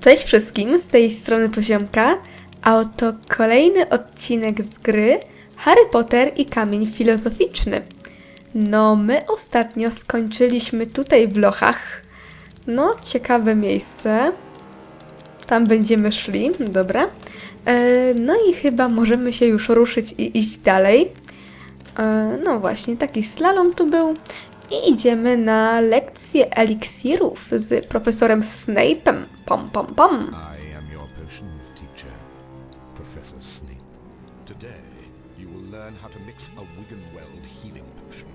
Cześć wszystkim, z tej strony Poziomka, a oto kolejny odcinek z gry Harry Potter i Kamień Filozoficzny. No, my ostatnio skończyliśmy tutaj w Lochach. No, ciekawe miejsce. Tam będziemy szli, dobra. E, no i chyba możemy się już ruszyć i iść dalej. E, no właśnie, taki slalom tu był. I idziemy na lekcję eliksirów z profesorem Snape'em. Pom, pom, pom. I am your potions teacher, Professor Snape. Today, you will learn how to mix a Wiggenweld healing potion.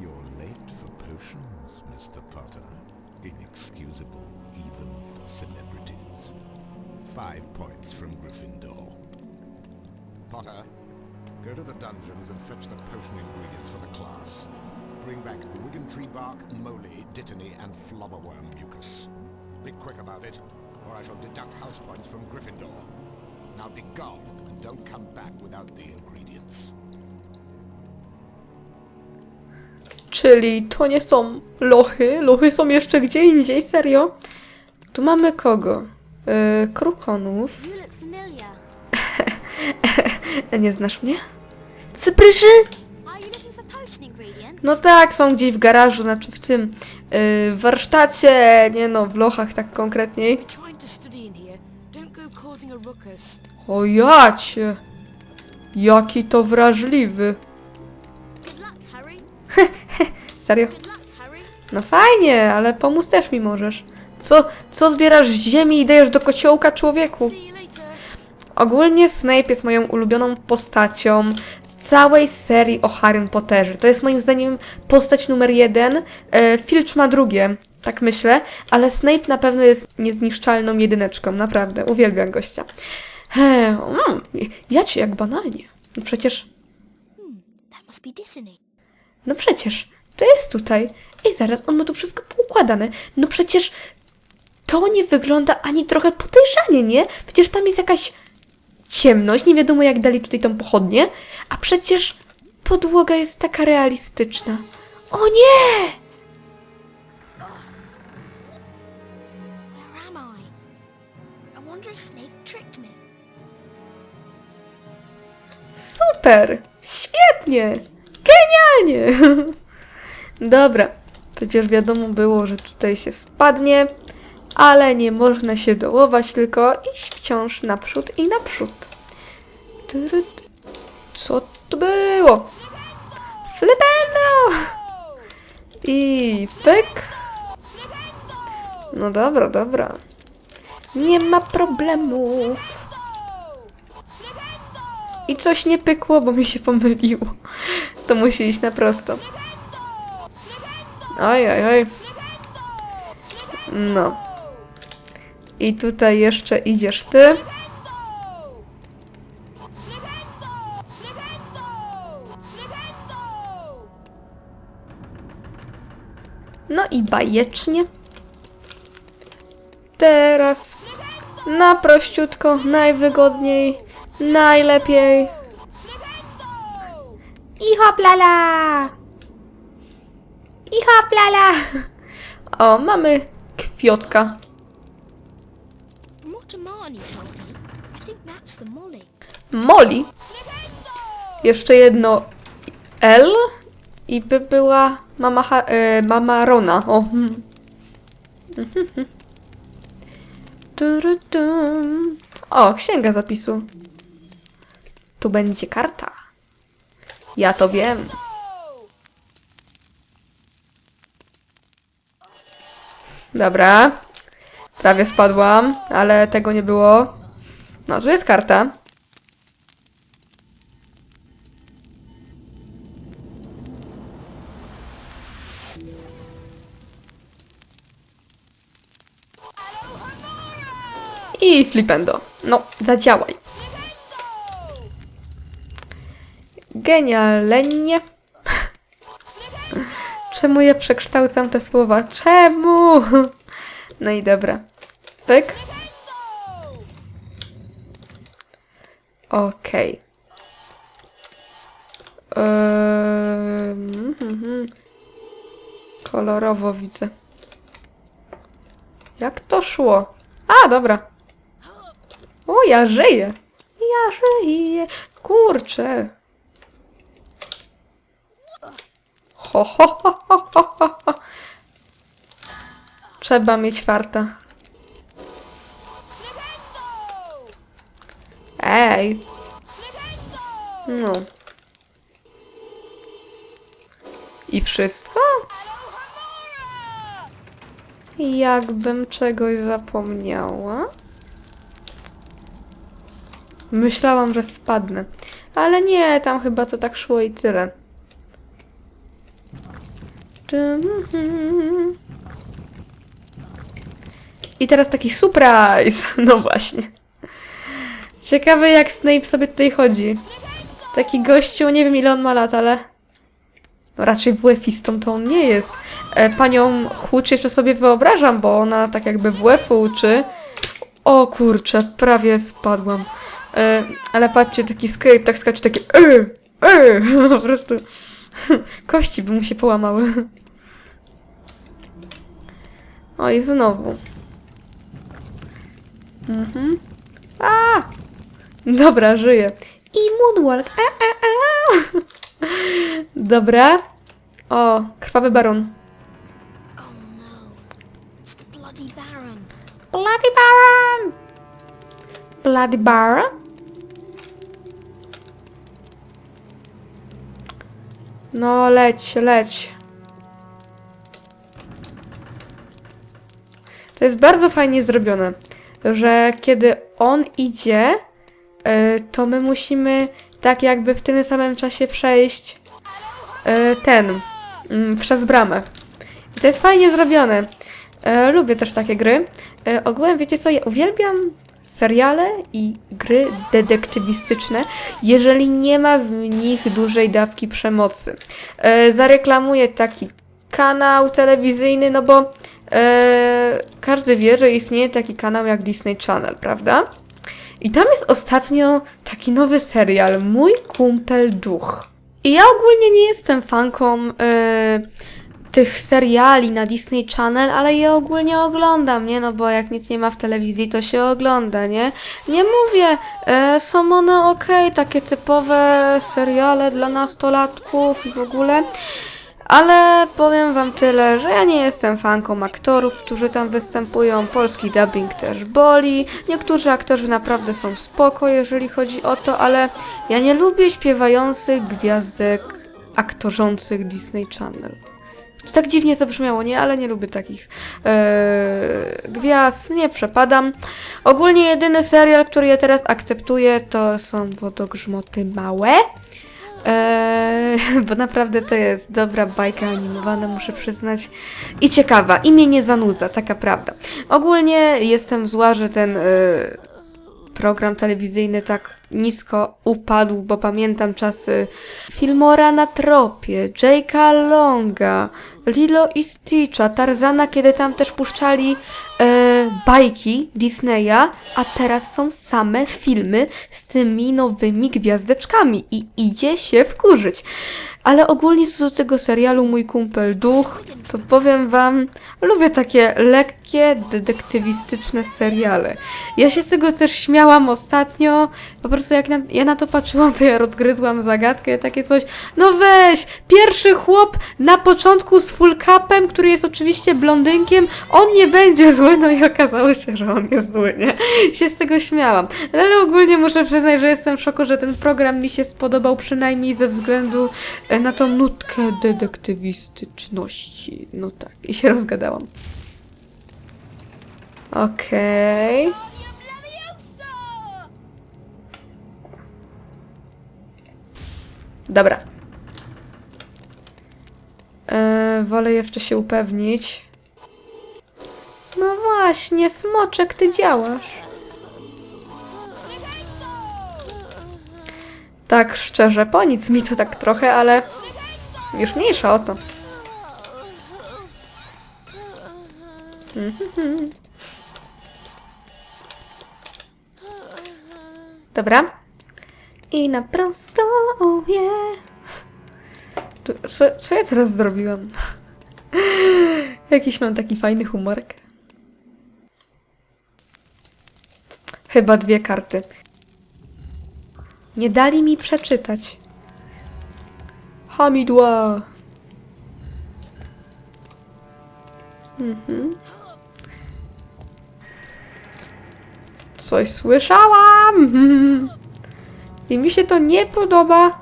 You're late for potions, Mr. Potter. Inexcusable, even for celebrities. Five points from Gryffindor. Potter, go to the dungeons and fetch the potion ingredients for the class. Bring back Wigan tree bark, moly, dittany, and flobberworm mucus. Be quick about it, or I shall deduct house points from Gryffindor. Now be gone, and don't come back without the ingredients. Czyli to nie są lochy. Lochy są jeszcze gdzie indziej, serio. Tu mamy kogo? Yy, krukonów. Nie znasz mnie? Cypryszy? No tak, są gdzieś w garażu, znaczy w tym yy, w warsztacie, nie no, w lochach tak konkretniej. O jacie! Jaki to wrażliwy. Serio? No fajnie, ale pomóc też mi możesz. Co, co zbierasz z ziemi i dajesz do kociołka człowieku? Ogólnie Snape jest moją ulubioną postacią z całej serii o Harrym Potterze. To jest moim zdaniem postać numer jeden. E, Filch ma drugie, tak myślę, ale Snape na pewno jest niezniszczalną jedyneczką, naprawdę. Uwielbiam gościa. He, mm, ja cię jak banalnie. No przecież, Dissony. no przecież, to jest tutaj. I zaraz, on ma tu wszystko poukładane. No przecież to nie wygląda ani trochę podejrzanie, nie? Przecież tam jest jakaś ciemność, nie wiadomo jak dali tutaj tą pochodnię, a przecież podłoga jest taka realistyczna. O nie! Super! Świetnie! Genialnie! Dobra, przecież wiadomo było, że tutaj się spadnie, ale nie można się dołować, tylko iść wciąż naprzód i naprzód. Co to było? Flipendo! I pyk. No dobra, dobra. Nie ma problemów. I coś nie pykło, bo mi się pomyliło. To musi iść na prosto. Oj, oj, oj. No. I tutaj jeszcze idziesz ty. No i bajecznie. Teraz na prościutko, najwygodniej, najlepiej. I hoplala! I hoplala! O, mamy kwiotka. From what Hermione told me, I think that's the Molly. Molly. Jeszcze jedno L i by była mama, ha- e, mama Rona. O. o, księga zapisu. Tu będzie karta. Ja to wiem. Dobra. Prawie spadłam, ale tego nie było. No, tu jest karta. I flipendo. No, zadziałaj. Genialnie. Czemu ja przekształcam te słowa? Czemu? No i dobra. Pyk. Okej. Ehm, mhm, mhm. Kolorowo widzę. Jak to szło? A, dobra. O, ja żyję. Ja żyję. Kurczę. Ho, ho, ho, ho, ho, ho. Trzeba mieć farta. Ej. No. I wszystko? Jakbym czegoś zapomniała. Myślałam, że spadnę. Ale nie, tam chyba to tak szło i tyle. I teraz taki surprise! No właśnie. Ciekawe jak Snape sobie tutaj chodzi. Taki gościu, nie wiem ile on ma lat, ale... No raczej WF-istą to on nie jest. E, panią Hucz jeszcze sobie wyobrażam, bo ona tak jakby WF-u uczy. O kurczę, prawie spadłam. E, ale patrzcie, taki Snape tak skacze, takie e, e, po prostu kości by mu się połamały. Oj, znowu. Mhm. A! Dobra, żyję. I moonwalk. A, a, a. Dobra. O, krwawy baron. Bloody Baron. Bloody Baron! Bloody Baron? No, leć, leć. To jest bardzo fajnie zrobione, że kiedy on idzie, to my musimy tak jakby w tym samym czasie przejść y, ten, mm, przez bramę. I to jest fajnie zrobione. E, lubię też takie gry. E, ogółem, wiecie co, ja uwielbiam seriale i gry detektywistyczne, jeżeli nie ma w nich dużej dawki przemocy. E, zareklamuję taki kanał telewizyjny, no bo e, każdy wie, że istnieje taki kanał jak Disney Channel, prawda? I tam jest ostatnio taki nowy serial, Mój kumpel duch. I ja ogólnie nie jestem fanką e, tych seriali na Disney Channel, ale je ogólnie oglądam, nie? No bo jak nic nie ma w telewizji, to się ogląda, nie? Nie mówię, e, są one okej, takie typowe seriale dla nastolatków i w ogóle. Ale powiem wam tyle, że ja nie jestem fanką aktorów, którzy tam występują. Polski dubbing też boli. Niektórzy aktorzy naprawdę są spoko, jeżeli chodzi o to, ale ja nie lubię śpiewających gwiazdek aktorzących Disney Channel. To tak dziwnie to brzmiało, nie? Ale nie lubię takich e, gwiazd, nie przepadam. Ogólnie jedyny serial, który ja teraz akceptuję, to są Wodogrzmoty Małe. E, bo naprawdę to jest dobra bajka animowana, muszę przyznać. I ciekawa, i mnie nie zanudza, taka prawda. Ogólnie jestem zła, że ten e, program telewizyjny tak nisko upadł, bo pamiętam czasy Filmora na tropie, Jake'a Longa, Lilo i Stitcha, Tarzana, kiedy tam też puszczali e, bajki Disneya, a teraz są same filmy z tymi nowymi gwiazdeczkami i idzie się wkurzyć. Ale ogólnie co do tego serialu Mój Kumpel Duch, to powiem wam, lubię takie lekkie, detektywistyczne seriale. Ja się z tego też śmiałam ostatnio, po prostu jak na, ja na to patrzyłam, to ja rozgryzłam zagadkę, takie coś, no weź, pierwszy chłop na początku z full capem, który jest oczywiście blondynkiem, on nie będzie zły, no i okazało się, że on jest zły, nie? Się z tego śmiałam. Ale ogólnie muszę przyznać, że jestem w szoku, że ten program mi się spodobał przynajmniej ze względu na tą nutkę detektywistyczności. No tak, i się rozgadałam. Okej. Dobra. E, wolę jeszcze się upewnić. No właśnie, smoczek, ty działasz. Tak szczerze, po nic mi to tak trochę, ale już mniejsza o to. Dobra. I na prosto, oh Co, co ja teraz zrobiłam? Jakiś mam taki fajny humorek. Chyba dwie karty. Nie dali mi przeczytać. Hamidła. Mhm. Coś słyszałam. I mi się to nie podoba.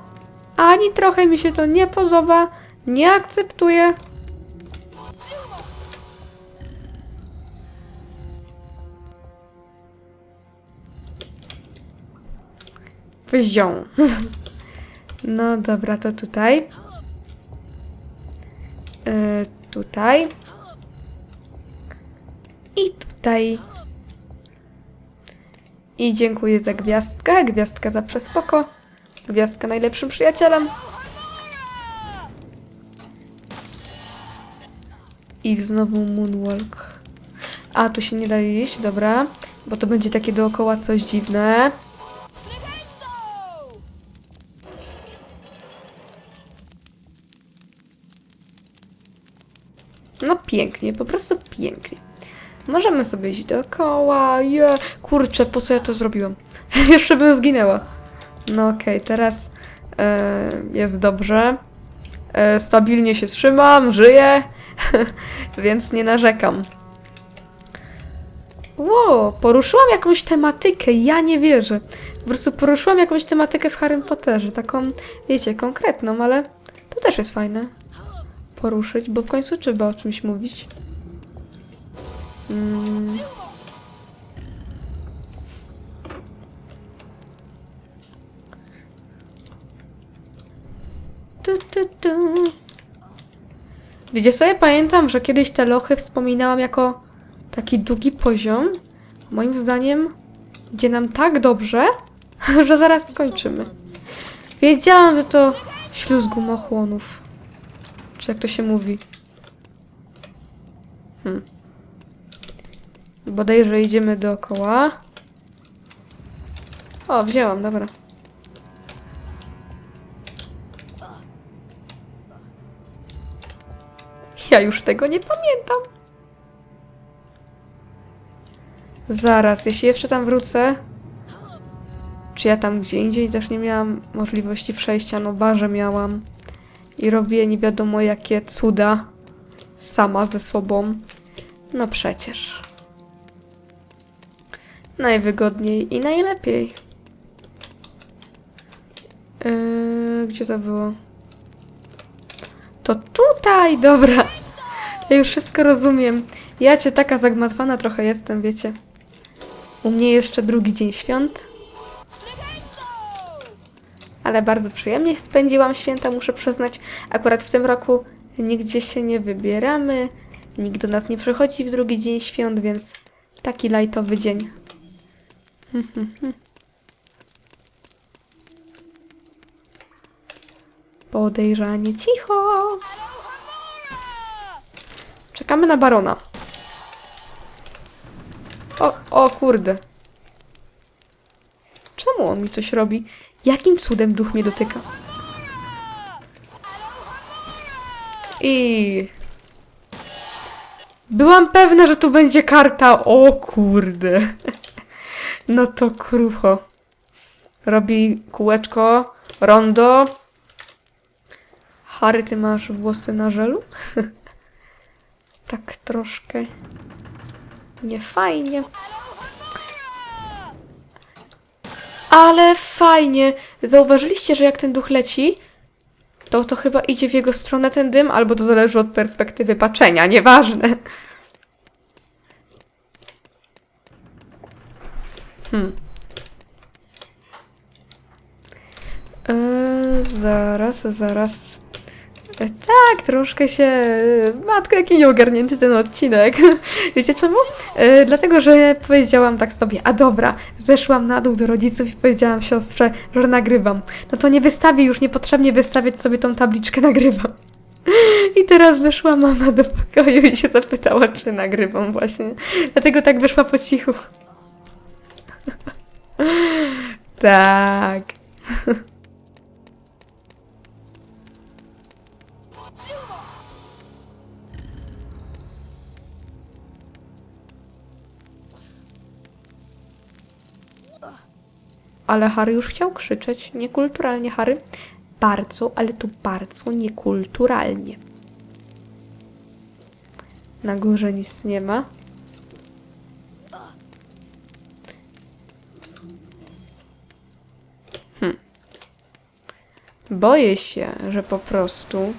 Ani trochę mi się to nie podoba. Nie akceptuję. Wziął. No dobra, to tutaj. E, tutaj. I tutaj. I dziękuję za gwiazdkę. Gwiazdka zawsze spoko. Gwiazdka najlepszym przyjacielem. I znowu moonwalk. A, tu się nie da iść, dobra. Bo to będzie takie dookoła coś dziwne. No pięknie, po prostu pięknie. Możemy sobie iść dookoła. Je, kurczę, po co ja to zrobiłam? Jeszcze bym zginęła. No okej, teraz e, jest dobrze. E, stabilnie się trzymam, żyję, więc nie narzekam. Ło, poruszyłam jakąś tematykę, ja nie wierzę. Po prostu poruszyłam jakąś tematykę w Harry Potterze, taką, wiecie, konkretną, ale to też jest fajne. Poruszyć, bo w końcu trzeba o czymś mówić. Mm. Tu, tu, tu. Wiecie sobie, pamiętam, że kiedyś te lochy wspominałam jako taki długi poziom. Moim zdaniem idzie nam tak dobrze, że zaraz skończymy. Wiedziałam, że to śluz gumochłonów. Czy jak to się mówi? Hmm. Bodajże idziemy dookoła. O, wzięłam, dobra. Ja już tego nie pamiętam. Zaraz, jeśli jeszcze tam wrócę. Czy ja tam gdzie indziej też nie miałam możliwości przejścia? No barze miałam. I robię nie wiadomo jakie cuda. Sama ze sobą. No przecież. Najwygodniej i najlepiej. Yy, gdzie to było? To tutaj, dobra. Ja już wszystko rozumiem. Ja cię taka zagmatwana trochę jestem, wiecie. U mnie jeszcze drugi dzień świąt. Ale bardzo przyjemnie spędziłam święta, muszę przyznać. Akurat w tym roku nigdzie się nie wybieramy. Nikt do nas nie przychodzi w drugi dzień świąt, więc taki lajtowy dzień. Podejrzanie cicho. Czekamy na barona. O, o kurde. Czemu on mi coś robi? Jakim cudem duch mnie dotyka? I... Byłam pewna, że tu będzie karta. O kurde. No to krucho. Robi kółeczko, rondo. Harry, ty masz włosy na żelu? tak troszkę niefajnie. Ale fajnie! Zauważyliście, że jak ten duch leci, to to chyba idzie w jego stronę ten dym, albo to zależy od perspektywy patrzenia, nieważne. Hmm. Eee, zaraz, zaraz. Tak, troszkę się... e, Matko, jaki nieogarnięty ten odcinek. Wiecie czemu? E, dlatego, że powiedziałam tak sobie, a dobra, zeszłam na dół do rodziców i powiedziałam siostrze, że nagrywam. No to nie wystawię już niepotrzebnie wystawiać sobie tą tabliczkę nagrywam. I teraz wyszła mama do pokoju i się zapytała, czy nagrywam właśnie. Dlatego tak wyszła po cichu. tak. Ale Harry już chciał krzyczeć. Niekulturalnie, Harry. Bardzo, ale tu bardzo niekulturalnie. Na górze nic nie ma. Hm. Boję się, że po prostu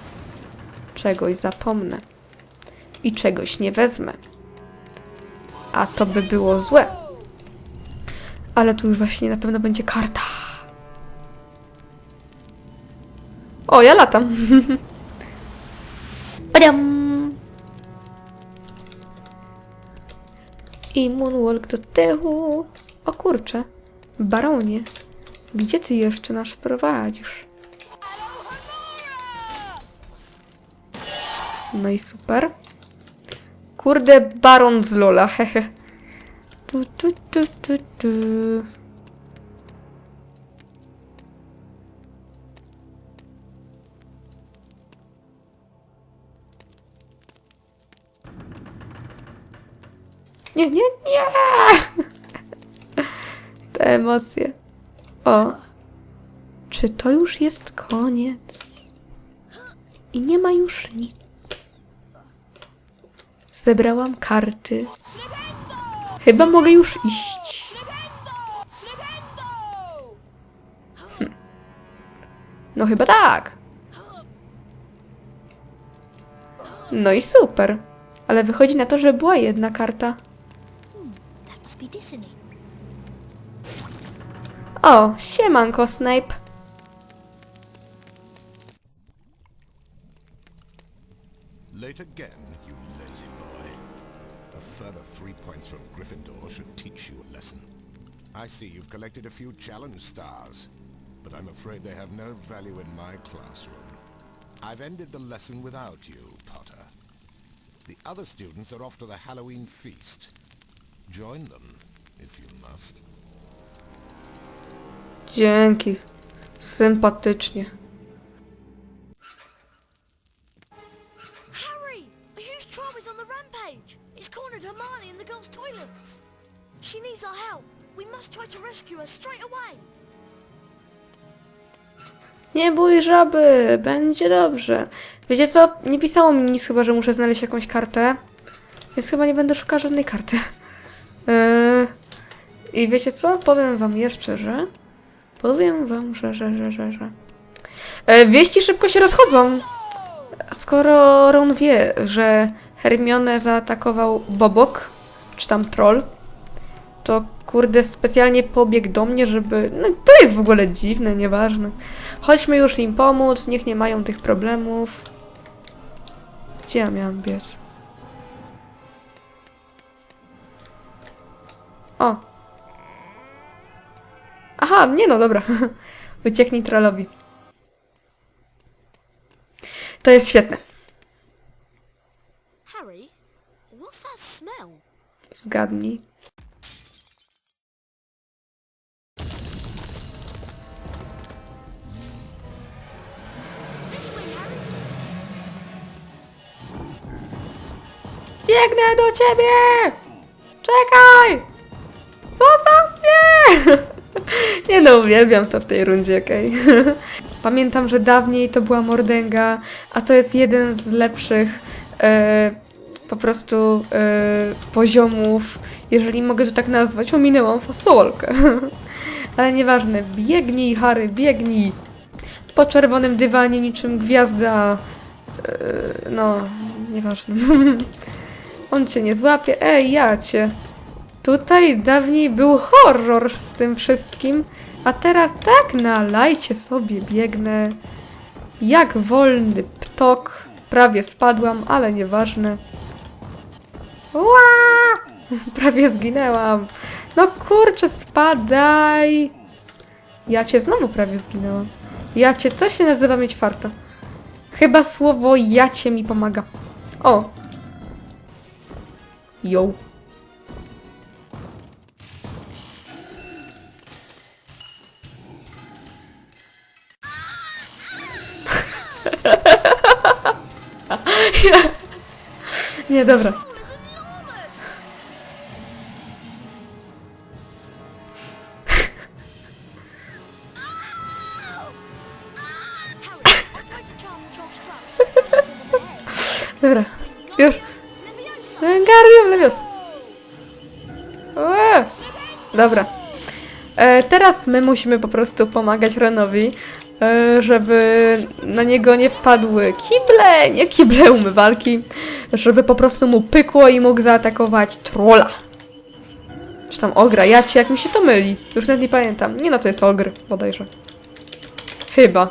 czegoś zapomnę i czegoś nie wezmę. A to by było złe. Ale tu już właśnie na pewno będzie karta. O, ja latam. Padam. I moonwalk do tyłu. O kurczę. Baronie, gdzie ty jeszcze nas prowadzisz? No i super. Kurde, baron z Lola, hehe. Tu, tu, tu, tu, tu. Nie, nie, nie! Te emocje. O. Czy to już jest koniec? I nie ma już nic. Zebrałam karty. Chyba mogę już iść. Hm. No chyba tak. No i super. Ale wychodzi na to, że była jedna karta. O, siemanko, Snape. Late again, further three points from Gryffindor should teach you a lesson. I see you've collected a few challenge stars, but I'm afraid they have no value in my classroom. I've ended the lesson without you, Potter. The other students are off to the Halloween feast. Join them, if you must. Dzięki. Sympatycznie. Żaby, będzie dobrze. Wiecie co? Nie pisało mi nic chyba, że muszę znaleźć jakąś kartę. Więc chyba nie będę szukała żadnej karty. Yy, I wiecie co? Powiem wam jeszcze, że... Powiem wam, że, że, że, że, że... E, wieści szybko się rozchodzą. Skoro Ron wie, że Hermione zaatakował Bobok, czy tam troll, to kurde specjalnie pobiegł do mnie, żeby... No to jest w ogóle dziwne, nieważne. Chodźmy już im pomóc, niech nie mają tych problemów. Gdzie ja miałam biec? O! Aha, nie no, dobra. Ucieknij trollowi. To jest świetne. Zgadnij. Biegnę do ciebie! Czekaj! Zostaw mnie! Nie no, uwielbiam to w tej rundzie, okej. Pamiętam, że dawniej to była mordęga, a to jest jeden z lepszych e, po prostu e, poziomów, jeżeli mogę to tak nazwać. Ominęłam fasolkę. Ale nieważne, biegnij Harry, biegnij! Po czerwonym dywanie niczym gwiazda. E, no, nieważne. On cię nie złapie. Ej, ja cię. Tutaj dawniej był horror z tym wszystkim, a teraz tak na lajcie sobie biegnę. Jak wolny ptok. Prawie spadłam, ale nieważne. Ła! Prawie zginęłam. No kurczę, spadaj. Ja cię znowu prawie zginęłam. Ja cię, co się nazywa mieć farta? Chyba słowo ja cię mi pomaga. O, Yo. Nie, dobra. Dobra. E, teraz my musimy po prostu pomagać Renowi, e, żeby na niego nie wpadły kible, nie kible, umywalki, żeby po prostu mu pykło i mógł zaatakować trolla. Czy tam ogra, ja jak mi się to myli. Już nawet nie pamiętam. Nie no, to jest ogr, bodajże. Chyba.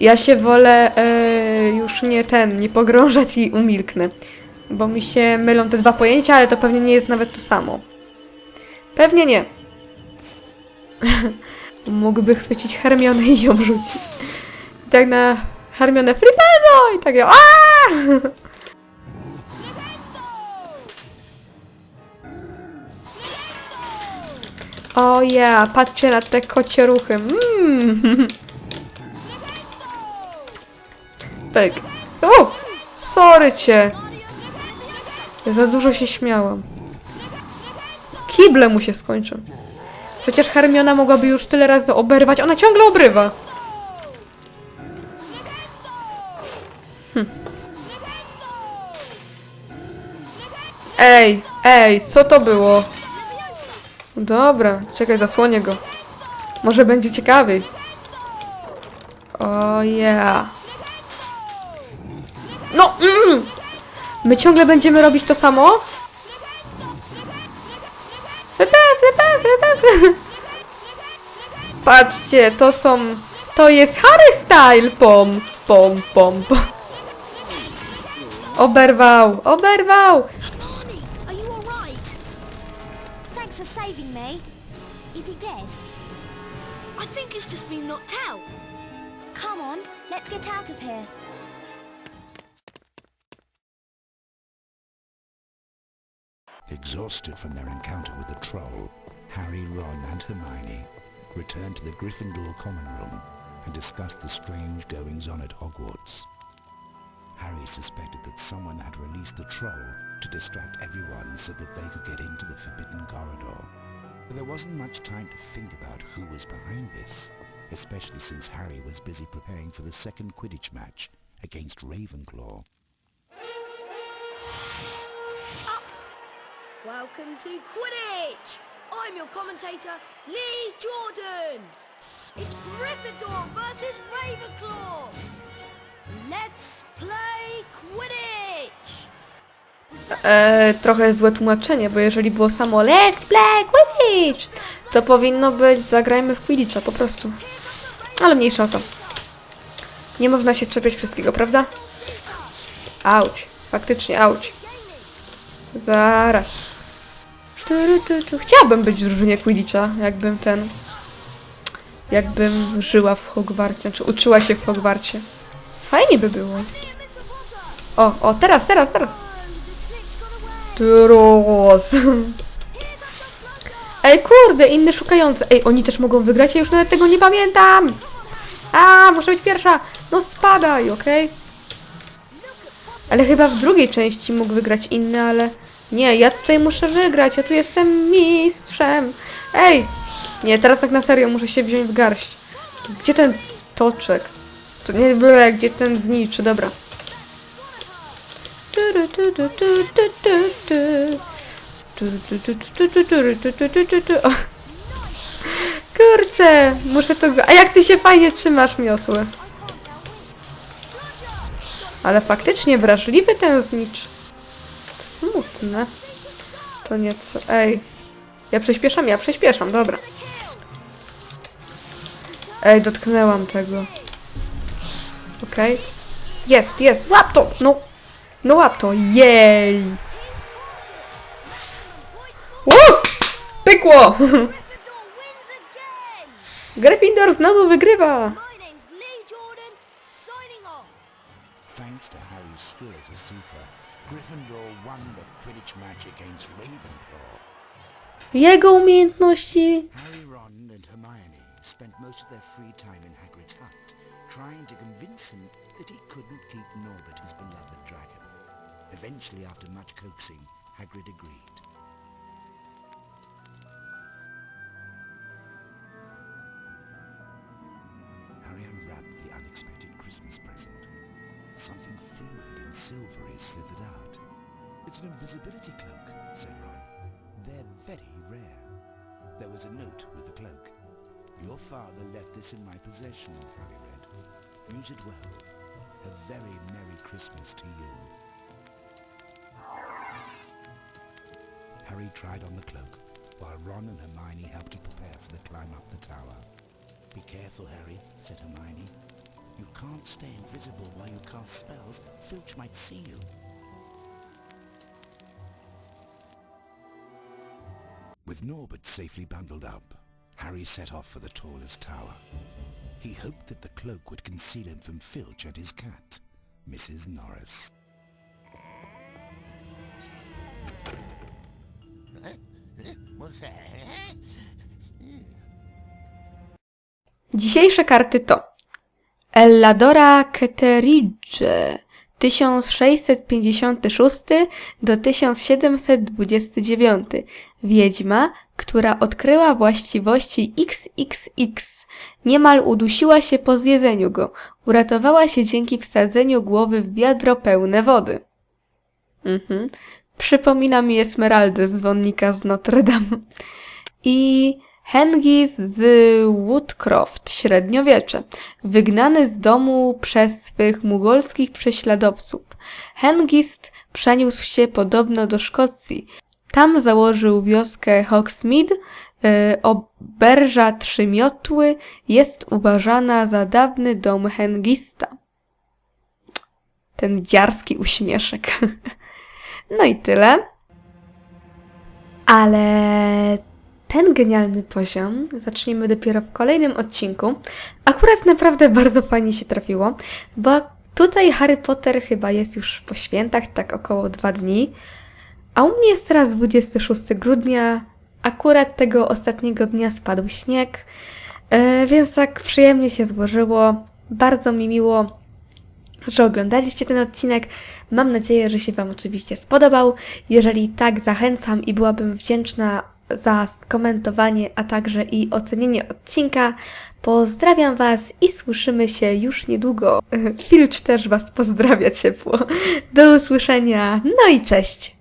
Ja się wolę e, już nie ten, nie pogrążać i umilknę. Bo mi się mylą te dwa pojęcia, ale to pewnie nie jest nawet to samo. Pewnie nie. Mógłby chwycić Hermionę i ją rzucić. I tak na Hermionę Flipeno! I tak ją! O ja, patrzcie na te kocie ruchy. Mm. Tak. O! Sorry cię. Za dużo się śmiałam. Kible mu się skończą. Przecież Hermiona mogłaby już tyle razy oberwać. Ona ciągle obrywa. Hm. Ej, ej, co to było? Dobra, czekaj, zasłonię go. Może będzie ciekawiej. O yeah. No! Mm. My ciągle będziemy robić to samo? Patrzcie, to są... To jest Harry Style! Pom, pom, pom, pom. Oberwał, oberwał! Exhausted from their encounter with the troll, Harry, Ron and Hermione returned to the Gryffindor common room and discussed the strange goings-on at Hogwarts. Harry suspected that someone had released the troll to distract everyone so that they could get into the Forbidden Corridor. But there wasn't much time to think about who was behind this, especially since Harry was busy preparing for the second Quidditch match against Ravenclaw. Welcome to Quidditch! I'm your commentator, Lee Jordan! It's Gryffindor versus Ravenclaw! Let's play Quidditch! E, trochę złe tłumaczenie, bo jeżeli było samo Let's play Quidditch, to powinno być zagrajmy w Quidditcha po prostu. Ale mniejsza o to. Nie można się czepiać wszystkiego, prawda? Auć. Faktycznie, auć. Zaraz. Chciałabym być w drużynie Quidditcha, jakbym ten... Jakbym żyła w Hogwarcie, czy uczyła się w Hogwarcie. Fajnie by było. O, o, teraz, teraz, teraz. Tros. Ej, kurde, inny szukający. Ej, oni też mogą wygrać, ja już nawet tego nie pamiętam. A, muszę być pierwsza. No spadaj, okej? Ale chyba w drugiej części mógł wygrać inny, ale... Nie, ja tutaj muszę wygrać, ja tu jestem mistrzem. Ej! Nie, teraz tak na serio muszę się wziąć w garść. Gdzie ten toczek? To nie byle, gdzie ten zniczy, dobra. Kurczę, muszę to... A jak ty się fajnie trzymasz, miotły. Ale faktycznie wrażliwy ten znicz. Smutne. To nieco... Ej. Ja przyspieszam, ja przyspieszam, dobra. Ej, dotknęłam tego. Okej. Jest, jest, łap to! No, no łap to, jej! Pykło! Gryffindor znowu wygrywa! Gryffindor won the Quidditch match against Ravenclaw. Jego umiejętności... Harry, Ron and Hermione spent most of their free time in Hagrid's hut, trying to convince him that he couldn't keep Norbert his beloved dragon. Eventually, after much coaxing, Hagrid agreed. Harry unwrapped the unexpected Christmas present. Invisibility cloak, said Ron. They're very rare. There was a note with the cloak. Your father left this in my possession, Harry read. Use it well. A very Merry Christmas to you. Harry tried on the cloak, while Ron and Hermione helped to prepare for the climb up the tower. Be careful, Harry, said Hermione. You can't stay invisible while you cast spells. Filch might see you. With Norbert safely bundled up, Harry set off for the tallest tower. He hoped that the cloak would conceal him from Filch and his cat, Mrs. Norris. Dzisiejsze karty to Elladora Keteridge 1656 do 1729 Wiedźma, która odkryła właściwości XXX. Niemal udusiła się po zjedzeniu go. Uratowała się dzięki wsadzeniu głowy w wiadro pełne wody. Mhm. Przypomina mi Esmeraldę z dzwonnika z Notre Dame. I Hengis z Woodcroft, średniowiecze, wygnany z domu przez swych mugolskich prześladowców. Hengist przeniósł się podobno do Szkocji. Tam założył wioskę Hogsmeade. E, Oberża Trzymiotły jest uważana za dawny dom Hengista. Ten dziarski uśmieszek. No i tyle. Ale ten genialny poziom zaczniemy dopiero w kolejnym odcinku. Akurat naprawdę bardzo fajnie się trafiło, bo tutaj Harry Potter chyba jest już po świętach, tak około dwa dni, a u mnie jest teraz 26 grudnia. Akurat tego ostatniego dnia spadł śnieg, e, więc tak przyjemnie się złożyło. Bardzo mi miło, że oglądaliście ten odcinek. Mam nadzieję, że się Wam oczywiście spodobał. Jeżeli tak, zachęcam i byłabym wdzięczna za skomentowanie, a także i ocenienie odcinka. Pozdrawiam Was i słyszymy się już niedługo. Filcz też Was pozdrawia ciepło. Do usłyszenia. No i cześć!